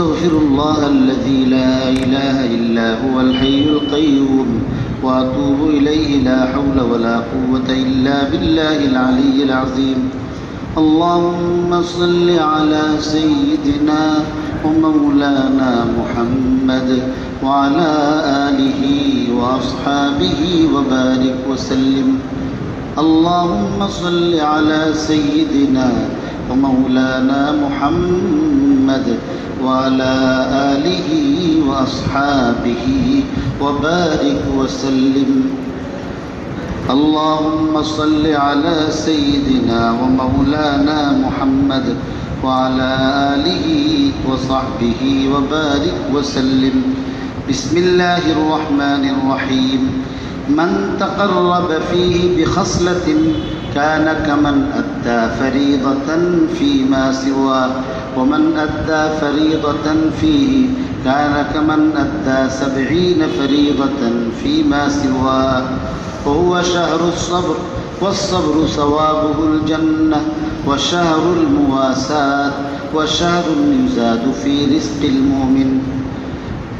أستغفر الله الذي لا إله إلا هو الحي القيوم وأتوب إليه لا حول ولا قوة إلا بالله العلي العظيم. اللهم صل على سيدنا ومولانا محمد وعلى آله وأصحابه وبارك وسلم. اللهم صل على سيدنا ومولانا محمد وعلى آله وأصحابه وبارك وسلم. اللهم صل على سيدنا ومولانا محمد وعلى آله وصحبه وبارك وسلم. بسم الله الرحمن الرحيم. من تقرب فيه بخصلة كان كمن أدى فريضة فيما سواه ومن أدى فريضة فيه كان كمن أدى سبعين فريضة فيما سواه وهو شهر الصبر والصبر ثوابه الجنة وشهر المواساة وشهر يزاد في رزق المؤمن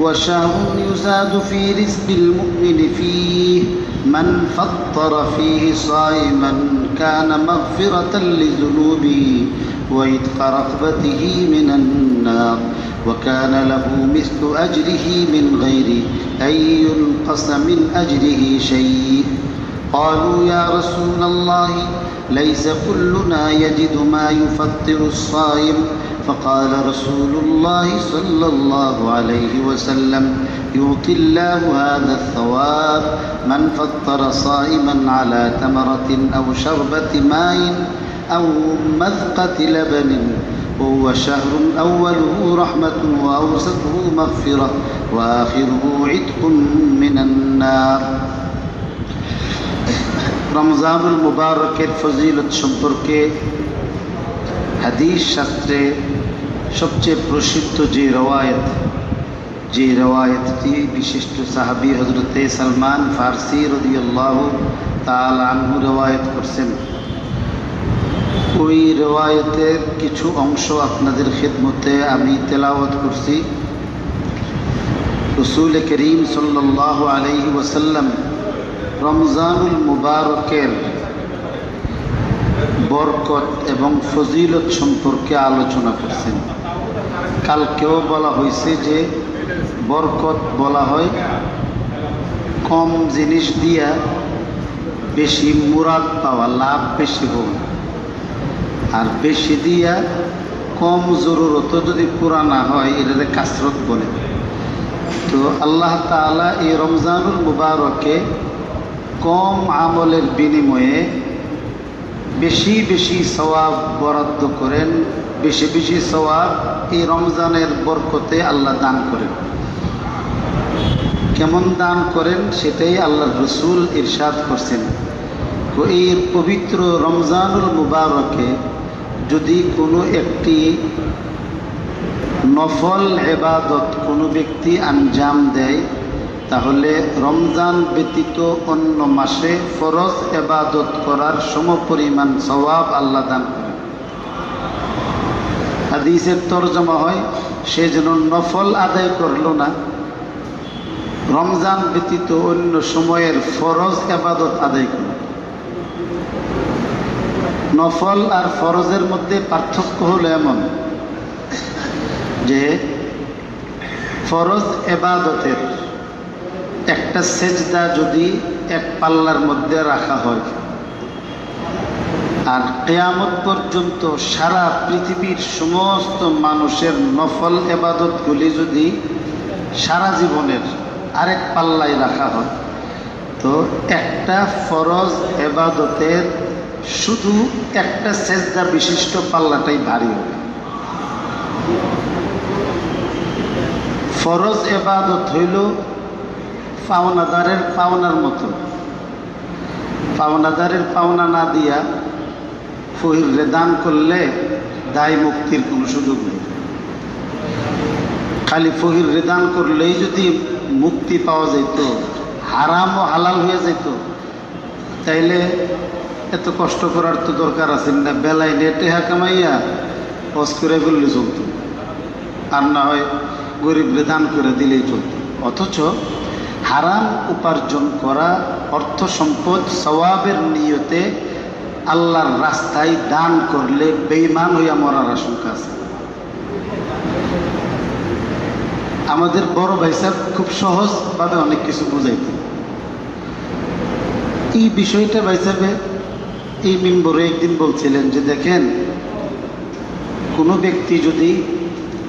وشهر يزاد في رزق المؤمن فيه. من فطر فيه صائما كان مغفرة لذنوبه وإتق رقبته من النار وكان له مثل أجره من غير أن ينقص من أجره شيء. قالوا يا رسول الله ليس كلنا يجد ما يفطر الصائم فقال رسول الله صلى الله عليه وسلم يعطي الله هذا الثواب من فطر صائما على تمرة أو شربة ماء أو مذقة لبن وهو شهر أوله رحمة وأوسطه مغفرة وآخره عتق من النار রমজানুল মুবারকের ফজিলত সম্পর্কে হাদিস শাস্ত্রে সবচেয়ে প্রসিদ্ধ যে রওয়ায়ত, যে রওয়ায়তটি বিশিষ্ট সাহাবি হজরতে সালমান ফার্সি রদিয়াল্লাহ তাল আনহু রওয়ায়ত করছেন। ওই রওয়ায়তের কিছু অংশ আপনাদের খেদমতে আমি তেলাওয়াত করছি। রসুল করিম সাল্লাহ আলহি ওসাল্লাম রমজানুল মুবারকের বরকত এবং ফজিলত সম্পর্কে আলোচনা করছেন। কালকেও বলা হয়েছে যে বরকত বলা হয় কম জিনিস দিয়া বেশি মুরাদ পাওয়া, লাভ বেশি হওয়া আর বেশি দিয়া কম জরুরত যদি পুরা না হয় এটাতে কাসরত বলে। তো আল্লাহ তালা এই রমজানুল মুবারকে কম আমলের বিনিময়ে বেশি বেশি সওয়াব বরাদ্দ করেন, বেশি বেশি সওয়াব এই রমজানের বরকতে আল্লাহ দান করেন। কেমন দান করেন সেটাই আল্লাহ রসুল ইরশাদ করছেন। এই পবিত্র রমজানুল মুবারকে যদি কোনো একটি নফল এবাদত কোনো ব্যক্তি আঞ্জাম দেয়, তাহলে রমজান ব্যতীত অন্য মাসে ফরজ এবাদত করার সমপরিমাণ সবাব আল্লাহ দান হাদিসের তর্জমা হয়, সে যেন নফল আদায় করল না। রমজান ব্যতীত অন্য সময়ের ফরজ এবাদত আদায় করল। নফল আর ফরজের মধ্যে পার্থক্য হলো এমন যে ফরজ এবাদতের একটা সেজদা যদি এক পাল্লার মধ্যে রাখা হয় আর কেয়ামত পর্যন্ত সারা পৃথিবীর সমস্ত মানুষের নফল এবাদতগুলি যদি সারা জীবনের আরেক পাল্লায় রাখা হয়, তো একটা ফরজ এবাদতের শুধু একটা সেজদা বিশিষ্ট পাল্লাটাই ভারী হবে। ফরজ এবাদত হইল পাওনাদারের পাওনার মতো। পাওনাদারের পাওনা না দিয়া ফহিরে দান করলে দায় মুক্তির কোনো সুযোগ নেই। খালি ফহির রেদান করলেই যদি মুক্তি পাওয়া যেত, হারাম ও হালাল হয়ে যেত, তাইলে এত কষ্ট করার তো দরকার আছে না। বেলায় নেটে হা কামাইয়া হজ করে বললে চলত। আর না হয় গরিবরে দান করে দিলেই চলত। অথচ হারাম উপার্জন করা অর্থ সম্পদ সওয়াবের নিয়তে আল্লাহর রাস্তায় দান করলে বেইমান হইয়া মরার আশঙ্কা আছে। আমাদের বড় ভাই সাহেব খুব সহজভাবে অনেক কিছু বুঝাইতেন এই বিষয়টা ভাই সাহেবে এই মেম্বরে একদিন বলছিলেন যে দেখেন, কোনো ব্যক্তি যদি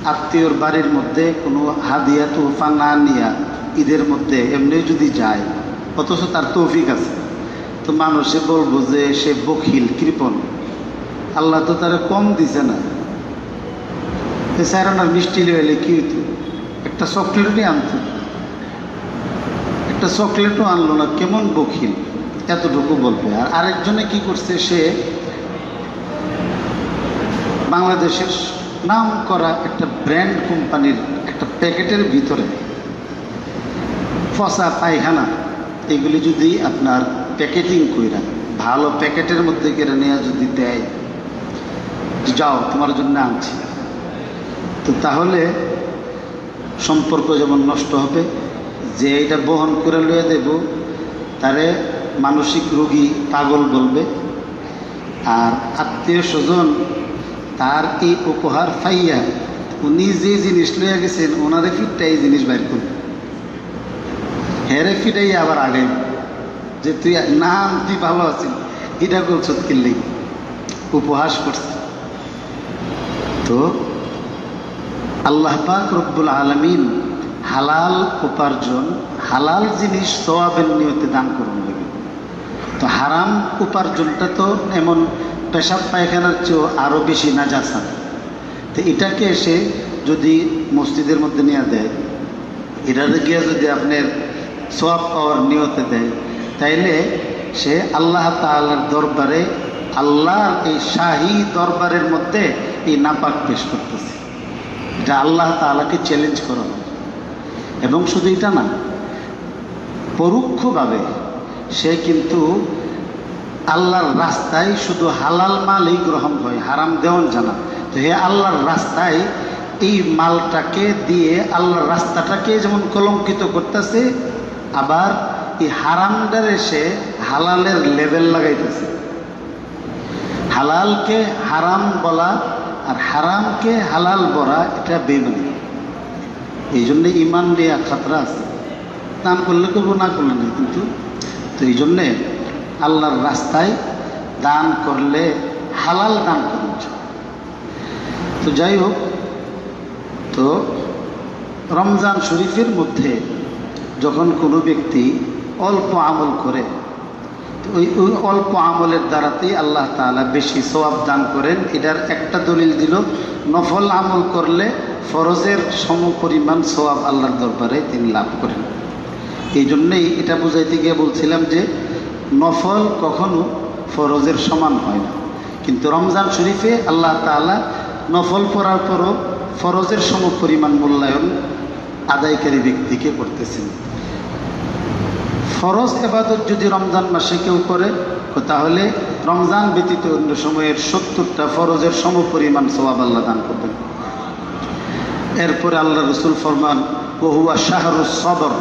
আত্মীয়র বাড়ির মধ্যে কোনো হাদিয়া তোহফা না নিয়া ঈদের মধ্যে এমনি যদি যায়, অথচ তার তৌফিক আছে। তো মানুষে বলব যে সে বখিল, কৃপণ। আল্লাহ তো তারা কম দিছে না। স্যার ওনার মিষ্টি হইলে কি হইতো? একটা চকলেটই আনতো। একটা চকলেটও আনলো না, কেমন বখিল? এতটুকু বলবে। আর আরেকজনে কি করছে, সে বাংলাদেশের নাম করা একটা ব্র্যান্ড কোম্পানির একটা প্যাকেটের ভিতরে ফসা পায়খানা, এগুলি যদি আপনার প্যাকেটিং কইরা, ভালো প্যাকেটের মধ্যে কেড়ে নেওয়া যদি দেয় যাও, তোমার জন্য আনছি। তো তাহলে সম্পর্ক যেমন নষ্ট হবে, যে এটা বহন করে লয়ে দেব, তারে মানসিক রোগী পাগল বলবে। আর আত্মীয় স্বজন তার এই উপহার পাইয়া উনি যে জিনিস লইয়া গেছেন, ওনারে ফিটটা এই জিনিস বাইর করবে। হেরে ফিটাই আবার আগে যে তুই না তুই ভালো আছিস, এটা করছ কিনলেই উপহাস করছে। তো আল্লাহ পাক রব্বুল আলমিন হালাল উপার্জন, হালাল জিনিস সওয়াবের নিয়তে দান করুন লাগে তো হারাম উপার্জনটা তো এমন পেশাব পায়খানার চেয়েও আরও বেশি না যাচ্ছেন তো এটাকে এসে যদি মসজিদের মধ্যে নিয়ে দেয় এটাতে গিয়ে যদি আপনার সব পাওয়ার নিয়তে দেয় তাইলে সে আল্লাহ তাআলার দরবারে, আল্লাহর এই শাহী দরবারের মধ্যে এই নাপাক পেশ করতেছে। এটা আল্লাহ তাআলাকে চ্যালেঞ্জ করা এবং শুধু এটা না, পরোক্ষভাবে সে কিন্তু আল্লাহর রাস্তায় শুধু হালাল মালই গ্রহণ হয় হারাম দেওয়ান জানা। তো হে আল্লাহর রাস্তায় এই মালটাকে দিয়ে আল্লাহর রাস্তাটাকে যেমন কলঙ্কিত করতেছে, আবার এই হারামটার এসে হালালের লেভেল লাগাইতেছে। হালালকে হারাম বলা আর হারামকে হালাল বলা এটা বেমানি। এই জন্যে ইমান নিয়ে খাতরা আছে। দান করলে করব, না করলে নেই কিন্তু। তো এই জন্যে আল্লাহর রাস্তায় দান করলে হালাল দান করুন তো যাই হোক, তো রমজান শরীফের মধ্যে যখন কোনো ব্যক্তি অল্প আমল করে। ওই ওই অল্প আমলের দ্বারাতেই আল্লাহ তাআলা বেশি সওয়াব দান করেন। এটার একটা দলিল দিল, নফল আমল করলে ফরজের সম পরিমাণ সওয়াব আল্লাহর দরবারে তিনি লাভ করেন। এই জন্যেই এটা বুঝাইতে গিয়ে বলছিলাম যে, নফল কখনো ফরজের সমান হয় না। কিন্তু রমজান শরীফে আল্লাহ তাআলা নফল পড়ার পরও ফরজের সম পরিমাণ মূল্যায়ন আদায়কারী ব্যক্তিকে করতেছেন। ফরজ এবাদত যদি রমজান মাসে কেউ করে তাহলে রমজান ব্যতীত অন্য সময়ের সত্তরটা ফরজের সম পরিমাণ সোয়াব আল্লাহ দান করবেন। এরপরে আল্লাহ রসুল ফরমান বহুয়া শাহরুজ সবর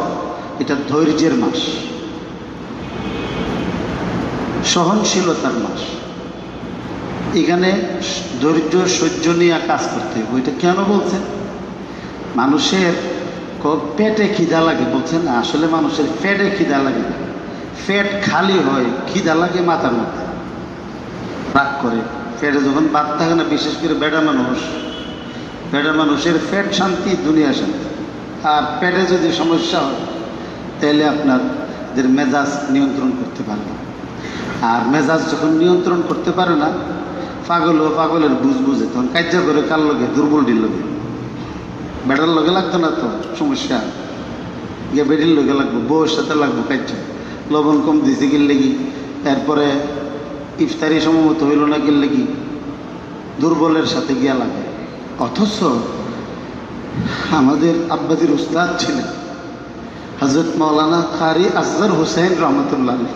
এটা ধৈর্যের মাস। সহনশীলতার মাস। এখানে ধৈর্য, সহ্য নিয়ে কাজ করতে হবে। ওইটা কেন বলছেন? মানুষের পেটে খিদা লাগে, বলছেন, আসলে মানুষের পেটে খিদা লাগে না। পেট খালি হয়, খিদা লাগে মাথার মধ্যে। রাগ করে। পেটে যখন বাদ থাকে না, বিশেষ করে বেড়া মানুষ, বেড়া মানুষের পেট শান্তি, দুনিয়া শান্তি। আর পেটে যদি সমস্যা হয়, তাহলে আপনার মেজাজ নিয়ন্ত্রণ করতে পারবে। না। আর মেজাজ যখন নিয়ন্ত্রণ করতে পারে না, পাগল ও পাগলের বুঝ বুঝে তখন কার্য করে কার লোকে দুর্বল ডিল লগে। বেটার লগে লাগতো না তো সমস্যা গিয়ে বেটির লগে লাগবো বউর সাথে লাগবো কার্য লবণ কম দিছে গিল লেগি এরপরে ইফতারি সম্ভবত হইল না গিল লেগি দুর্বলের সাথে গিয়া লাগে অথচ আমাদের আব্বাজির উস্তাদ ছিলেন হজরত মৌলানা কারি আসগর হুসেন রহমতুল্লাহ আলী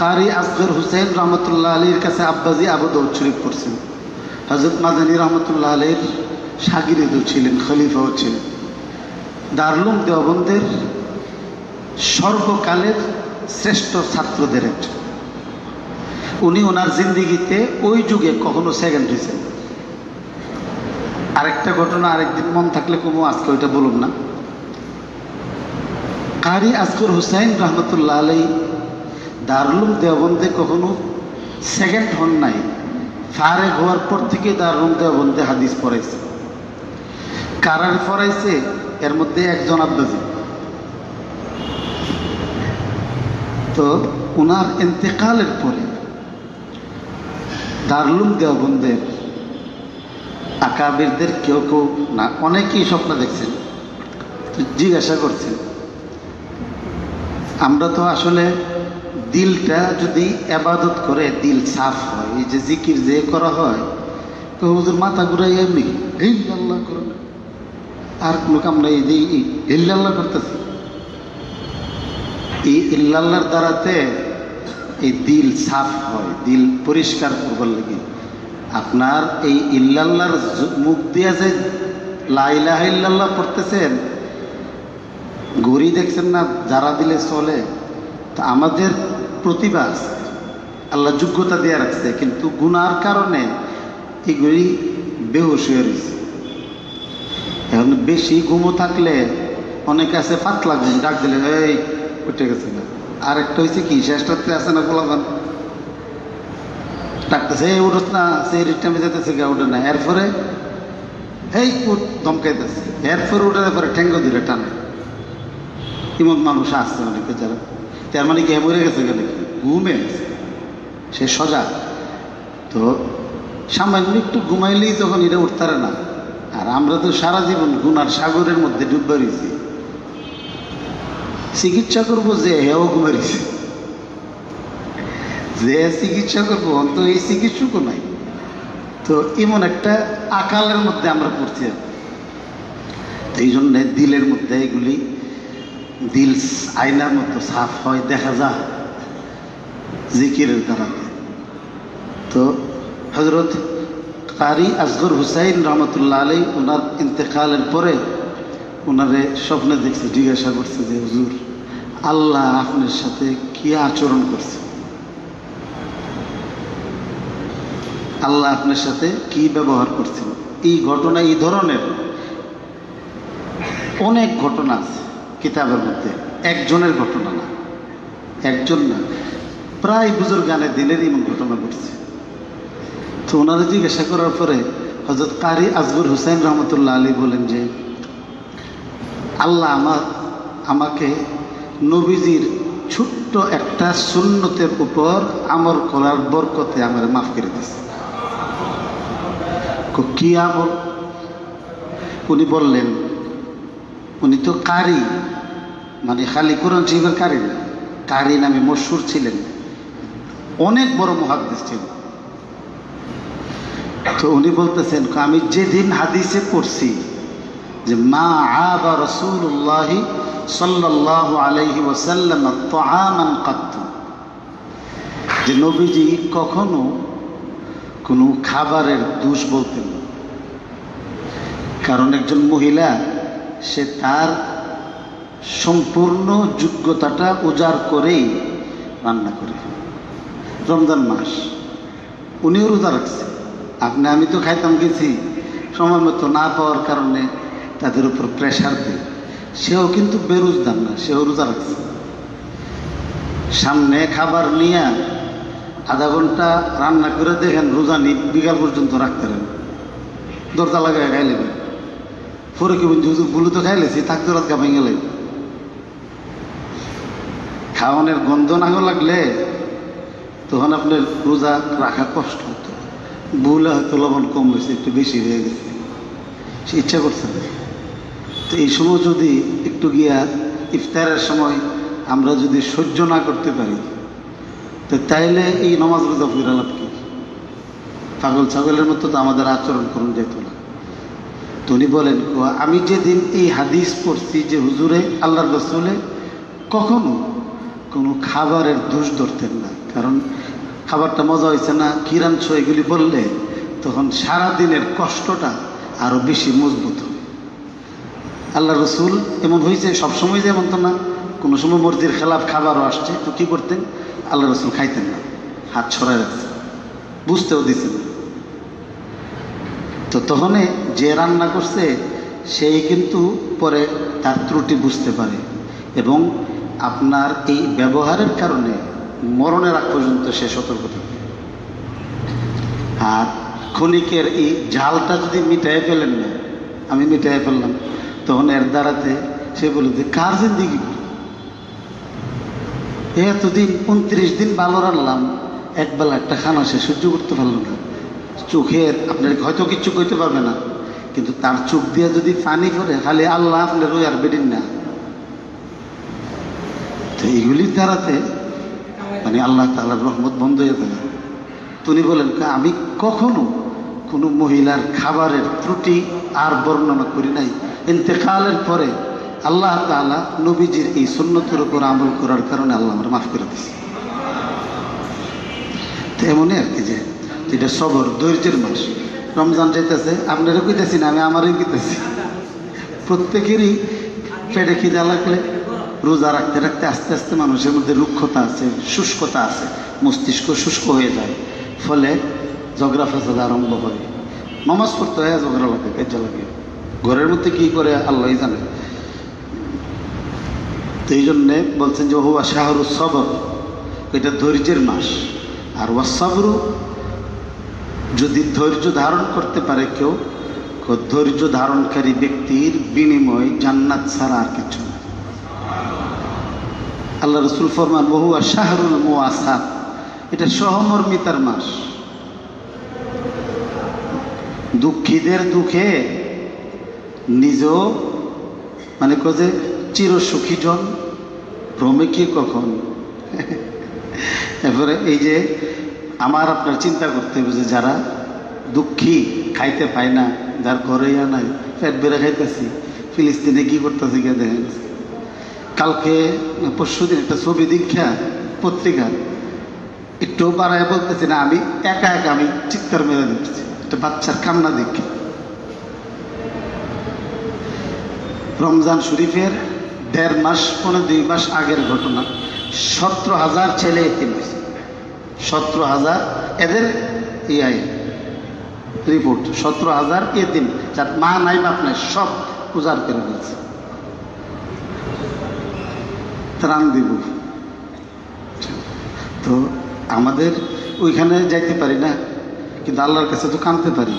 কারি আসগর হুসেন রহমতুল্লাহ আলীর কাছে আব্বাজি আবু দৌদ করছেন হজরত মাদানী রহমতুল্লাহ আলীর সাগিরেদও ছিলেন, খলিফাও ছিলেন। দারুলুম দেওবন্দের সর্বকালের শ্রেষ্ঠ ছাত্রদের একজন। উনি ওনার জিন্দিগিতে ওই যুগে কখনো সেকেন্ড হয়েছেন আরেকটা ঘটনা, আরেকদিন মন থাকলে কমু, আজকে ওইটা বলুন না। কারি আজকর হুসাইন রহমতুল্লাহ আলাই দারুলুম দেওবন্দে কখনো সেকেন্ড হন নাই। ফারেক হওয়ার পর থেকে দারুলুম দেওবন্দে হাদিস পড়াইছে কারার পড়াইছে এর মধ্যে একজন আব্বাজি তো ওনার ইন্তেকালের পরে দারুলুম দেওবন্দের আকাবিরদের কেউ কেউ না, অনেকেই স্বপ্ন দেখছেন জিজ্ঞাসা করছেন। আমরা তো আসলে দিলটা যদি আবাদত করে, দিল সাফ হয়, এই যে জিকির যে করা হয়, তো হুজুর মাথা ঘুরাই এমনি এই আল্লাহ আর কোনো কাম নাই এই যে ইল্লাল্লাহ করতেছে এই ইল্লাল্লাহর দ্বারাতে এই দিল সাফ হয় দিল পরিষ্কার করবার লাগে আপনার এই ইল্লাল্লাহর জ- মুখ দিয়ে যে লাইলাহ ইল্লাল্লাহ পড়তেছেন ঘড়ি দেখছেন না যারা দিলে চলে তো আমাদের প্রতিভা আল্লাহ যোগ্যতা দিয়ে রাখছে কিন্তু গুনার কারণে এই ঘড়ি বেহুশ হয়ে রয়েছে এখন বেশি ঘুমো থাকলে অনেকে আছে পাতলা ঘুম ডাক দিলে, এই, উঠে গেছে না। আরেকটা হয়েছে কি শেষটাতে আছে না গোলাপান? ডাকতেছে, এই উঠত না, সেই টাইমে যেতেছে গা, উঠে না। এরপরে, এই, উঠ, ধমকাইতেছে। এরপরে উঠে পরে ঠেঙ্গো দিলে টানে। এমন মানুষ আসছে অনেকে যারা। তার মানে কি মরে গেছে গেলে কি ঘুমে গেছে। সে সজাগ। তো সামান্য একটু ঘুমাইলেই তখন এটা উঠতারে না। আর আমরা তো সারা জীবন গুনার সাগরের মধ্যে ডুববে রয়েছি চিকিৎসা করব যে হেও ঘুমে রয়েছে যে চিকিৎসা করব তো এই চিকিৎসকও নাই। তো এমন একটা আকালের মধ্যে আমরা পড়ছি। এই জন্যে দিলের মধ্যে এগুলি দিল আয়নার মতো সাফ হয়, দেখা যায় জিকিরের দ্বারাতে। তো হজরত কারি আসগর হুসাইন রহমতুল্লাহ আলী ওনার ইন্তেকালের পরে ওনারে স্বপ্নে দেখছে, জিজ্ঞাসা করছে যে, হুজুর, আল্লাহ আপনার সাথে কি আচরণ করছে? আল্লাহ আপনার সাথে কি ব্যবহার করছেন? এই ঘটনা, এই ধরনের অনেক ঘটনা আছে কিতাবের মধ্যে। একজনের ঘটনা না, একজন না। প্রায় বুজুর গানে দিনের এমন ঘটনা ঘটছে। তো ওনারা জিজ্ঞাসা করার পরে হজরত কারি আজবর হুসাইন রহমতুল্লাহ আলী বলেন যে আল্লাহ আমার আমাকে নবীজির ছোট্ট একটা সুন্নতের উপর আমল করার বরকতে আমার মাফ করে দিছে। কো, আমল? উনি বললেন উনি তো কারি মানে খালি কোরআন শরীফের কারি না। কারি নামে মশহুর ছিলেন। অনেক বড় মহাদ্দেশ ছিলেন। তো উনি বলতেছেন আমি যেদিন হাদিসে পড়ছি যে, মা আবা রসুল্লাহি সাল্লাহ আলাইহি ওসাল্লাম তাআমান কাত্তু। যে নবীজি কখনো কোনো খাবারের দোষ বলতেন না। কারণ একজন মহিলা, সে তার সম্পূর্ণ যোগ্যতাটা উজাড় করেই রান্না করে রমজান মাস, উনিও রোজা রাখছে। আপনি, আমি তো খাইতাম গেছি। সময় মতো না পাওয়ার কারণে তাদের উপর প্রেশার দেয় সেও কিন্তু বেরোজদার না, সেও রোজা রাখছে। সামনে খাবার নিয়ে আধা ঘণ্টা রান্না করে দেখেন রোজা নি বিকাল পর্যন্ত রাখতে পারেন। দরজা লাগায় খাইলে পরে কি বলছি, হুজুর বুলু তো খাইলেছি থাকতে রাত কামাই গেলে খাওয়ানোর গন্ধ না লাগলে তখন আপনার রোজা রাখা কষ্ট হতো। বুলে হয়তো লবণ কম হয়েছে একটু বেশি হয়ে গেছে। সে ইচ্ছা করছে না। তো এই সময় যদি একটু গিয়া ইফতারের সময় আমরা যদি সহ্য না করতে পারি তো তাইলে এই নমাজ রোজা ফিরা লাভ কি? পাগল ছাগলের মতো তো আমাদের আচরণ করুন যেত না। তো উনি বলেন "ও, আমি যেদিন এই হাদিস পড়ছি যে হুজুরে আল্লাহর রসুলে কখনো কোনো খাবারের দোষ ধরতেন না। কারণ খাবারটা মজা হয়েছে না কিরাঞ্চ এগুলি বললে, তখন সারা দিনের কষ্টটা আরও বেশি মজবুত হবে। আল্লাহ রসুল এমন হয়েছে সবসময় যেমন তো না, কোনো সময় মর্জির খেলাফ খাবারও আসছে, তো কী করতেন? আল্লাহ রসুল খাইতেন না, হাত ছড়াই রাখতেন, বুঝতেও দিতেন তো তখনই যে রান্না করছে, সেই কিন্তু পরে তার ত্রুটি বুঝতে পারে এবং আপনার এই ব্যবহারের কারণে মরণের আগ পর্যন্ত সে সতর্ক থাকে। আর ক্ষণিকের এই জালটা যদি মিটাই ফেলেন না, আমি মিটাই ফেললাম, তখন এর দ্বারাতে সে বলে যে, কার জিন্দিগি? এতদিন উনত্রিশ দিন ভালো রাখলাম একবেলা একটা খানা সে সহ্য করতে পারল না। চোখের, আপনার হয়তো কিচ্ছু কইতে পারবে না, কিন্তু তার চোখ দিয়ে যদি পানি পড়ে, খালি আল্লাহ আপনার ওই আর বেডিন না। তো এইগুলির দ্বারাতে মানে আল্লাহ তালার রহমত বন্ধ হয়ে যাবে তিনি বলেন আমি কখনো কোনো মহিলার খাবারের ত্রুটি আর বর্ণনা করি নাই। ইন্তেকালের পরে আল্লাহ তাআলা নবীজির এই সুন্নতের উপর আমল করার কারণে আল্লাহ আমার মাফ করে দিচ্ছে তো এমনই আর কি যে এটা সবর, ধৈর্যের মাস রমজান যাইতেছে আপনারও কইতেছি না আমি আমারই কইতেছি। প্রত্যেকেরই পেটে খিদা লাগলে রোজা রাখতে রাখতে আস্তে আস্তে মানুষের মধ্যে রুক্ষতা আছে, শুষ্কতা আছে, মস্তিষ্ক শুষ্ক হয়ে যায়। ফলে ঝগড়া ফেসাদ আরম্ভ হয়। নমাজ পড়তে হয়, ঝগড়া লাগে কাজা লাগে। ঘরের মধ্যে কি করে আল্লাহ জানে। তো এই জন্যে বলছেন যে হুয়া শাহরু সবর। এটা ধৈর্যের মাস। আর ওয়াসাবরু যদি ধৈর্য ধারণ করতে পারে কেউ ধৈর্য ধারণকারী ব্যক্তির বিনিময় জান্নাত ছাড়া আর কিছু আল্লাহ রসুল ফরমান বহুয়া শাহরুল মোয়াসাত এটা সহমর্মিতার মাস। দুঃখীদের দুঃখে নিজেও মানে যে চিরসুখী জন, ভ্রমে কি কখন? এরপরে এই যে আমার আপনার চিন্তা করতে হবে যে যারা দুঃখী খাইতে পায় না, যার ঘরে ইয়া নাই, পেট বেড়ে খাইতেছি, ফিলিস্তিনে কি করতেছে গিয়ে দেখেন কালকে, পরশু দিন একটা ছবি দীক্ষা পত্রিকা, একটু বাড়ায় বলতেছি না, আমি একা একা আমি চিৎকার মেরে দিচ্ছি একটা বাচ্চার কান্না দীক্ষা রমজান শরীফের দেড় মাস, পনেরো, দুই মাস আগের ঘটনা। সতেরো হাজার ছেলে এতিম হয়েছে। সতেরো হাজার এদের ইয়াই রিপোর্ট সতেরো হাজার এতিম। যার মা নাই, বাপ নাই, সব উজাড় করে দিয়েছে ত্রাণ দিব। তো আমাদের ওইখানে যাইতে পারি না, কিন্তু আল্লাহর কাছে তো কানতে পারি।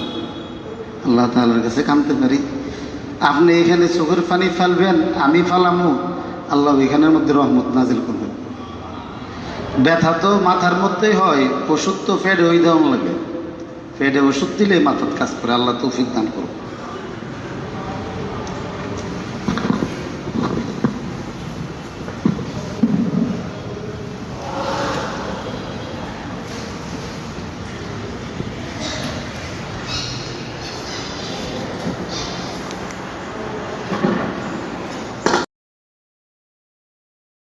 আল্লাহ তাআলার কাছে কানতে পারি। আপনি এখানে চোখের পানি ফেলবেন, আমি ফালামু। আল্লাহ এখানের মধ্যে রহমত নাজিল করবেন। ব্যথা তো মাথার মধ্যেই হয়, ওষুধ তো ফেডে ওই দেওয়া লাগে। ফেডে ওষুধ দিলে মাথার কাজ করে, আল্লাহ তৌফিক দান করুন